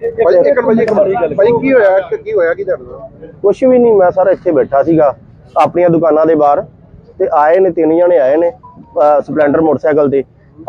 ਭਾਈ ਇੱਕ ਵਜੇ ਭਾਈ ਕੀ ਹੋਇਆ? ਕਿ ਕੀ ਹੋਇਆ? ਕੀ ਤੁਹਾਡੇ ਕੁਛ ਵੀ ਨਹੀਂ ਮੈਂ ਸਰ ਇੱਥੇ ਬੈਠਾ ਸੀਗਾ ਆਪਣੀਆਂ ਦੁਕਾਨਾਂ ਦੇ ਬਾਹਰ। ਤੇ ਆਏ ਨੇ ਤਿੰਨ ਜਣੇ ਆਏ ਨੇ ਅਹ ਸਪਲੈਂਡਰ ਮੋਟਰਸਾਈਕਲ ਤੇ।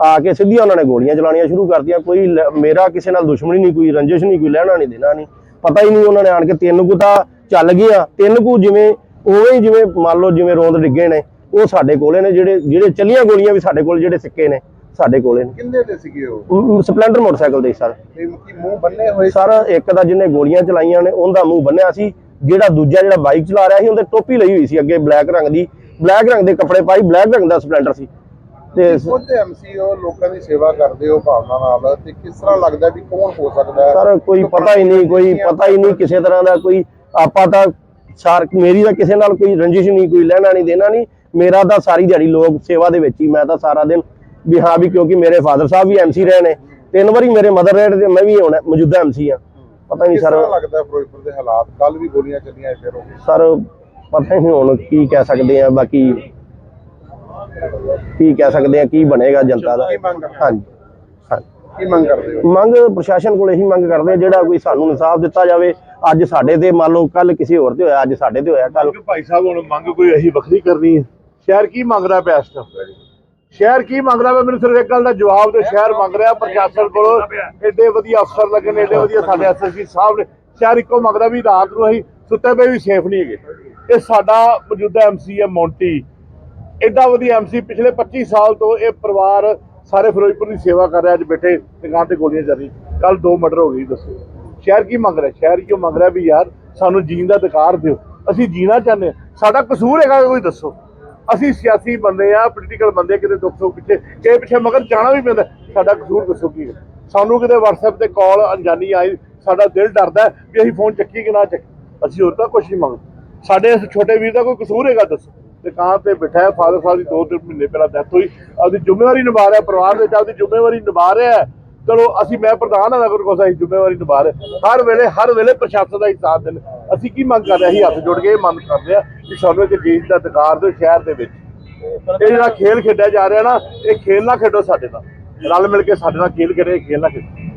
ਆ ਕੇ ਸਿੱਧੀਆਂ ਉਹਨਾਂ ਨੇ ਗੋਲੀਆਂ ਚਲਾਉਣੀਆਂ ਸ਼ੁਰੂ ਕਰਤੀਆਂ। ਕੋਈ ਲ- ਮੇਰਾ ਕਿਸੇ ਨਾਲ ਦੁਸ਼ਮਣੀ ਨਹੀਂ ਕੋਈ ਰੰਜਿਸ਼ ਨਹੀਂ ਕੋਈ ਲੈਣਾ ਨਹੀਂ ਦੇਣਾ ਨਹੀਂ। ਪਤਾ ਹੀ ਨਹੀਂ ਉਹਨਾਂ ਨੇ ਆਣ ਕੇ ਤਿੰਨ ਕੁ ਤਾਂ ਚੱਲ ਗਿਆ ਤਿੰਨ ਕੁ ਜਿਵੇਂ ਉਵੇਂ ਹੀ ਜਿਵੇਂ ਮੰਨ ਲਓ ਜਿਵੇਂ ਰੋਂਦ ਡਿੱਗੇ ਨੇ ਉਹ ਸਾਡੇ ਕੋਲੇ ਨੇ ਜਿਹੜੇ ਜਿਹੜੇ ਚੱਲੀਆਂ ਗੋਲੀਆਂ ਵੀ ਸਾਡੇ ਕੋਲ ਜਿਹੜੇ ਸਿੱਕੇ ਨੇ। ਸਾਡੇ ਕੋਲੇ। ਨੇ ਕਿੰਨੇ ਤੇ ਸੀਗੇ ਉਹ? ਮ- ਸਪਲੈਂਡਰ ਮੋਟਰਸਾਈਕਲ ਦੇ ਸਰ। ਤੇ ਕੀ ਮੂੰਹ ਬੰਨੇ ਹੋਏ ਸਰ ਇੱਕ ਦਾ ਜਿਹਨੇ ਗੋਲੀਆਂ ਚਲਾਈਆਂ ਨੇ ਉਹਦਾ ਮੂੰਹ ਬੰਨਿਆ ਸੀ। ਜਿਹੜਾ ਦੂਜਾ ਜਿਹੜਾ ਬਾਈਕ ਚਲਾ ਰਿਹਾ ਸੀ ਉਹਦੇ ਟੋਪੀ ਲਈ ਹੋਈ ਸੀ ਅੱਗੇ ਬਲੈਕ ਰੰਗ ਦੀ। ਬਲੈਕ ਰੰਗ ਦੇ ਕੱਪੜੇ ਪਾਈ ਬਲੈਕ ਰੰਗ ਦਾ ਸਪਲੈਂਡਰ ਸੀ। ਤੇ ਸ- ਖੁਦ ਐਮਸੀਓ ਲੋਕਾਂ ਦੀ ਸੇਵਾ ਕਰਦੇ ਹੋ ਭਾਵਨਾ ਨਾਲ? ਤੇ ਕਿਸ ਤਰ੍ਹਾਂ ਲੱਗਦਾ ਵੀ ਕੌਣ ਹੋ ਸਕਦਾ? ਹੈ ਸਰ ਕੋਈ ਪਤਾ ਹੀ ਨਹੀਂ ਕੋਈ ਪਤਾ ਹੀ ਨਹੀਂ ਕਿਸੇ ਤਰ੍ਹਾਂ ਦਾ ਕੋਈ। ਆਪਾਂ ਤਾਂ ਸਾਰ ਮੇਰੀ ਤਾਂ ਕਿਸੇ ਨਾਲ ਕੋਈ ਰੰਜਿਸ਼ ਨਹੀਂ ਕੋਈ ਲੈਣਾ ਨਹੀਂ ਦੇਣਾ ਨਹੀਂ। ਮੇਰਾ ਤਾਂ ਸਾਰੀ ਦਿਹਾੜੀ ਲੋਕ ਸੇਵਾ ਦੇ ਵਿੱਚ ਹੀ ਮੈਂ ਤਾਂ ਸਾਰਾ ਦਿਨ ਵੀ ਹਾਂ ਵੀ ਕਿਉਂਕਿ ਮੇਰੇ ਫਾਦਰ ਸਾਹਿਬ ਵੀ ਐਮਸੀ ਰਹੇ ਨੇ ਤਿੰਨ ਵਾਰੀ ਮੇਰੇ ਮਦਰ ਰਹੇ ਤੇ ਮੈਂ ਵੀ ਹੁਣ ਮੌਜੂਦਾ ਐਮਸੀ ਆ ਪਤਾ ਨਹੀਂ ਸਰ ਲੱਗਦਾ ਫਿਰੋਜ਼ਪੁਰ ਦੇ ਹਾਲਾਤ? ਕੱਲ ਵੀ ਗੋਲੀਆਂ ਚੱਲੀਆਂ ਫਿਰ ਹੋ ਗਈ ਸਰ ਪਤਾ ਨਹੀਂ ਹੁਣ ਕੀ ਕਹਿ ਸਕਦੇ ਆ ਬਾਕੀ ਕੀ ਕਹਿ ਸਕਦੇ ਆ ਕੀ ਬਣੇਗਾ ਜਨਤਾ ਦਾ। ਮੰਗ? ਹਾਂਜੀ ਕੀ ਮੰਗ ਕਰਦੇ ਹੋ? ਮੰਗ ਪ੍ਰਸ਼ਾਸਨ ਕੋਲ ਇਹੀ ਮੰਗ ਕਰਦੇ ਆ ਜਿਹੜਾ ਕੋਈ ਸਾਨੂੰ ਇਨਸਾਫ ਦਿੱਤਾ ਜਾਵੇ ਅੱਜ ਸਾਡੇ ਤੇ ਮੰਨ ਲਓ ਕੱਲ ਕਿਸੇ ਹੋਰ ਤੇ ਹੋਇਆ ਅੱਜ ਸਾਡੇ ਤੇ ਹੋਇਆ ਕੱਲ ਭਾਈ ਸਾਹਿਬ ਹੁਣ ਮੰਗ ਕੋਈ ਅਸੀਂ ਵੱਖਰੀ ਕਰਨੀ ਹੈ। ਸ਼ਹਿਰ ਕੀ ਪਿਆ ਇਸ ਟਾਈਮ ਸ਼ਹਿਰ ਕੀ ਮੰਗਦਾ ਪਿਆ ਮੈਨੂੰ ਸਿਰਫ ਇੱਕ ਗੱਲ ਦਾ ਜਵਾਬ ਦੇ ਸ਼ਹਿਰ ਮੰਗ ਰਿਹਾ ਪ੍ਰਸ਼ਾਸਨ ਕੋਲੋਂ ਐਡੇ ਵਧੀਆ ਅਫਸਰ ਲੱਗੇ ਨੇ ਐਡੇ ਵਧੀਆ ਸਾਡੇ ਐਸਐਸਪੀ ਸਾਹਿਬ ਨੇ। ਸ਼ਹਿਰ ਇੱਕੋ ਮੰਗਦਾ ਵੀ ਰਾਤ ਨੂੰ ਅਸੀਂ ਸੁੱਤੇ ਪਏ ਵੀ ਸੇਫ ਨਹੀਂ ਹੈਗੇ। ਇਹ ਸਾਡਾ ਮੌਜੂਦਾ ਐਮਸੀ ਹੈ ਮੌਂਟੀ ਐਡਾ ਵਧੀਆ ਐਮਸੀ ਪਿਛਲੇ 25 ਸਾਲ ਤੋਂ ਇਹ ਪਰਿਵਾਰ ਸਾਰੇ ਫਿਰੋਜ਼ਪੁਰ ਦੀ ਸੇਵਾ ਕਰ ਰਿਹਾ ਅੱਜ ਬੈਠੇ ਦੁਕਾਨ ਤੇ ਗੋਲੀਆਂ ਚੱਲ ਰਹੀ ਕੱਲ ਦੋ ਮਰਡਰ ਹੋ ਗਈ ਦੱਸੋ। ਸ਼ਹਿਰ ਕੀ ਮੰਗ ਰਿਹਾ? ਸ਼ਹਿਰ ਕਿਉਂ ਮੰਗ ਰਿਹਾ ਵੀ ਯਾਰ ਸਾਨੂੰ ਜੀਣ ਦਾ ਅਧਿਕਾਰ ਦਿਓ। ਅਸੀਂ ਜੀਣਾ ਚਾਹੁੰਦੇ ਸਾਡਾ ਕਸੂਰ ਹੈਗਾ ਕੋਈ ਦੱਸੋ। ਅਸੀਂ ਸਿਆਸੀ ਬੰਦੇ ਆ ਪੋਲੀਟੀਕਲ ਬੰਦੇ ਕਿਤੇ ਦੁੱਖ ਸੁੱਖ ਪਿੱਛੇ, ਕਿਸੇ ਪਿੱਛੇ ਮਗਰ ਜਾਣਾ ਵੀ ਪੈਂਦਾ, ਸਾਡਾ ਕਸੂਰ ਦੱਸੋ ਕੀ ਹੈ? ਸਾਨੂੰ ਕਿਤੇ WhatsApp ਤੇ ਕਾਲ ਅਣਜਾਣੀ ਆਈ, ਸਾਡਾ ਦਿਲ ਡਰਦਾ ਵੀ ਅਸੀਂ ਫੋਨ ਚੱਕੀ ਕਿ ਨਾ ਚੱਕੀ ਅਸੀਂ ਹੋਰ ਤਾਂ ਕੁਝ ਨਹੀਂ ਮੰਗਦੇ। ਸਾਡੇ ਇਸ ਛੋਟੇ ਵੀਰ ਦਾ ਕੋਈ ਕਸੂਰ ਹੈਗਾ ਦੱਸੋ? ਦੁਕਾਨ ਤੇ ਬਿਠਾ ਹੈ ਫਾਦਰ ਸਾਹਿਬ ਦੀ ਦੋ ਤਿੰਨ ਮਹੀਨੇ ਪਹਿਲਾਂ ਡੈਥ ਹੋਈ। ਆਪਦੀ ਜ਼ਿੰਮੇਵਾਰੀ ਨਿਭਾ ਰਿਹਾ, ਪਰਿਵਾਰ ਦੇ ਵਿੱਚ ਆਪਦੀ ਜ਼ਿੰਮੇਵਾਰੀ ਨਿਭਾ ਰਿਹਾ ਚਲੋ, ਅਸੀਂ, ਮੈਂ ਪ੍ਰਧਾਨ ਹਾਂ ਅਗਰ ਕੋਈ ਅਸੀਂ ਜ਼ਿੰਮੇਵਾਰੀ ਨਿਭਾ ਰਹੇ ਹਰ ਵੇਲੇ ਹਰ ਵੇਲੇ ਪ੍ਰਸ਼ਾਸਨ ਦਾ ਹੀ ਸਾਥ ਦੇਣ ਅਸੀਂ ਕੀ ਮੰਗ ਕਰ ਰਹੇ ਅਸੀਂ ਹੱਥ ਜੋੜ ਕੇ ਇਹ ਮੰਗ ਕਰਦੇ ਆ ਕਿ ਸਾਨੂੰ ਇੱਕ ਦੇਸ਼ ਦਾ ਅਧਿਕਾਰ ਦਿਓ ਸ਼ਹਿਰ ਦੇ ਵਿੱਚ। ਇਹ ਜਿਹੜਾ ਖੇਲ ਖੇਡਿਆ ਜਾ ਰਿਹਾ ਨਾ ਇਹ ਖੇਲ ਨਾ ਖੇਡੋ ਸਾਡੇ ਨਾਲ। ਰਲ ਮਿਲ ਕੇ ਸਾਡੇ ਨਾਲ ਖੇਲ ਕਰੇ ਖੇਲ ਨਾ ਖੇਡੋ।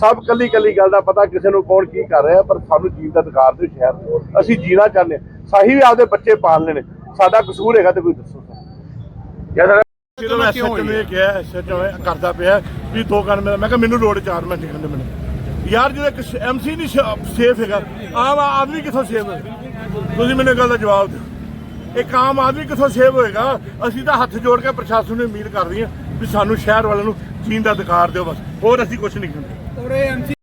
ਸਭ ਕੱਲੀ ਕੱਲੀ ਗੱਲ ਦਾ ਪਤਾ ਕਿਸੇ ਨੂੰ ਕੌਣ ਕੀ ਕਰ ਰਿਹਾ ਪਰ ਸਾਨੂੰ ਜੀਣ ਦਾ ਅਧਿਕਾਰ ਦਿਓ ਸ਼ਹਿਰ ਅਸੀਂ ਜੀਣਾ ਚਾਹੁੰਦੇ ਸਾਹੀ ਵੀ ਆਪਦੇ ਬੱਚੇ ਪਾਲਣੇ ਨੇ ਸਾਡਾ ਕਸੂਰ ਹੈਗਾ ਤੇ ਕੋਈ ਦੱਸੋ ਜਦੋਂ ਮੈਂ ਸੱਚ ਨੂੰ ਕਿਹਾ ਸੱਚ ਕਰਦਾ ਪਿਆ ਵੀ ਦੋ ਕੰਨ ਮੈਂ ਕਿਹਾ ਮੈਨੂੰ ਲੋੜ ਚਾਰ ਮਿੰਟ ਨਿਕਲਣ ਦੇ ਮੈਨੂੰ। ਯਾਰ ਜਿਹੜਾ ਇੱਕ ਐਮਸੀ ਨਹੀਂ ਸੇਫ ਹੈਗਾ ਆਮ ਆਦਮੀ ਕਿੱਥੋਂ ਸੇਫ ਹੈ? ਤੁਸੀਂ ਮੈਨੂੰ ਗੱਲ ਦਾ ਜਵਾਬ ਦਿਓ। ਇੱਕ ਆਮ ਆਦਮੀ ਕਿੱਥੋਂ ਸੇਵ ਹੋਏਗਾ? ਅਸੀਂ ਤਾਂ ਹੱਥ ਜੋੜ ਕੇ ਪ੍ਰਸ਼ਾਸਨ ਨੂੰ ਉਮੀਦ ਕਰ ਰਹੀ ਹਾਂ ਵੀ ਸਾਨੂੰ ਸ਼ਹਿਰ ਵਾਲਿਆਂ ਨੂੰ ਜੀਣ ਦਾ ਅਧਿਕਾਰ ਦਿਓ ਬਸ। ਹੋਰ ਅਸੀਂ ਕੁਝ ਨਹੀਂ ਕਹਿੰਦੇ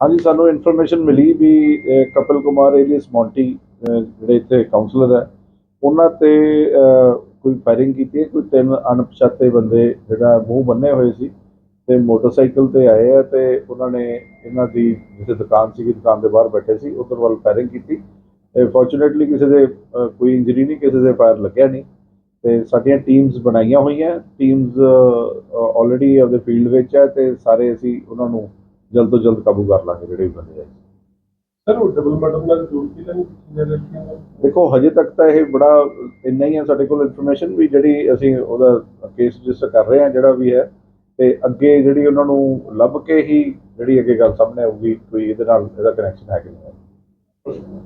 ਹਾਂਜੀ ਸਾਨੂੰ ਇਨਫੋਰਮੇਸ਼ਨ ਮਿਲੀ ਵੀ ਕਪਿਲ ਕੁਮਾਰ ਏਲੀਅਸ ਮੌਂਟੀ ਜਿਹੜੇ ਇੱਥੇ ਕਾਉਂਸਲਰ ਹੈ ਉਹਨਾਂ ਤੇ ਕੋਈ ਫਾਇਰਿੰਗ ਕੀਤੀ ਹੈ। ਕੋਈ ਤਿੰਨ ਅਣਪਛਾਤੇ ਬੰਦੇ ਜਿਹੜਾ ਮੂੰਹ ਬੰਨੇ ਹੋਏ ਸੀ ਤੇ ਮੋਟਰਸਾਈਕਲ ਤੇ ਆਏ ਆ ਤੇ ਉਹਨਾਂ ਨੇ ਇਹਨਾਂ ਦੀ ਜਿੱਥੇ ਦੁਕਾਨ ਸੀਗੀ ਦੁਕਾਨ ਦੇ ਬਾਹਰ ਬੈਠੇ ਸੀ ਉਧਰ ਵੱਲ ਫਾਇਰਿੰਗ ਕੀਤੀ। ਫੋਰਚੂਨੇਟਲੀ ਕਿਸੇ ਦੇ ਕੋਈ ਇੰਜਰੀ ਨਹੀਂ ਕਿਸੇ ਦੇ ਫਾਇਰ ਲੱਗਿਆ ਨਹੀਂ। ਤੇ ਸਾਡੀਆਂ ਟੀਮਸ ਬਣਾਈਆਂ ਹੋਈਆਂ। ਟੀਮਸ ਆਲਰੇਡੀ ਆਪਦੇ ਫੀਲਡ ਵਿੱਚ ਹੈ ਤੇ ਸਾਰੇ ਅਸੀਂ ਉਹਨਾਂ ਨੂੰ ਜਲਦ ਤੋਂ ਜਲਦ ਕਾਬੂ ਕਰ ਲਾਂਗੇ ਜਿਹੜੇ ਵੀ ਬੰਦੇ ਹੈ ਸਰ ਉਹ ਡਬਲ ਮਰਡਰ ਨਾਲ ਜੋੜ ਕੇ ਤਾਂ ਨਹੀਂ? ਦੇਖੋ ਹਜੇ ਤੱਕ ਤਾਂ ਇਹ ਬੜਾ ਇੰਨਾ ਹੀ ਹੈ ਸਾਡੇ ਕੋਲ ਇਨਫੋਰਮੇਸ਼ਨ ਵੀ ਜਿਹੜੀ ਅਸੀਂ ਉਹਦਾ ਕੇਸ ਰਜਿਸਟਰ ਕਰ ਰਹੇ ਹਾਂ ਜਿਹੜਾ ਵੀ ਹੈ। ਤੇ ਅੱਗੇ ਜਿਹੜੀ ਉਹਨਾਂ ਨੂੰ ਲੱਭ ਕੇ ਹੀ ਜਿਹੜੀ ਅੱਗੇ ਗੱਲ ਸਾਹਮਣੇ ਆਊਗੀ ਕੋਈ ਇਹਦੇ ਨਾਲ ਇਹਦਾ ਕਨੈਕਸ਼ਨ ਹੈ ਕਿ ਨਹੀਂ। ਹੈ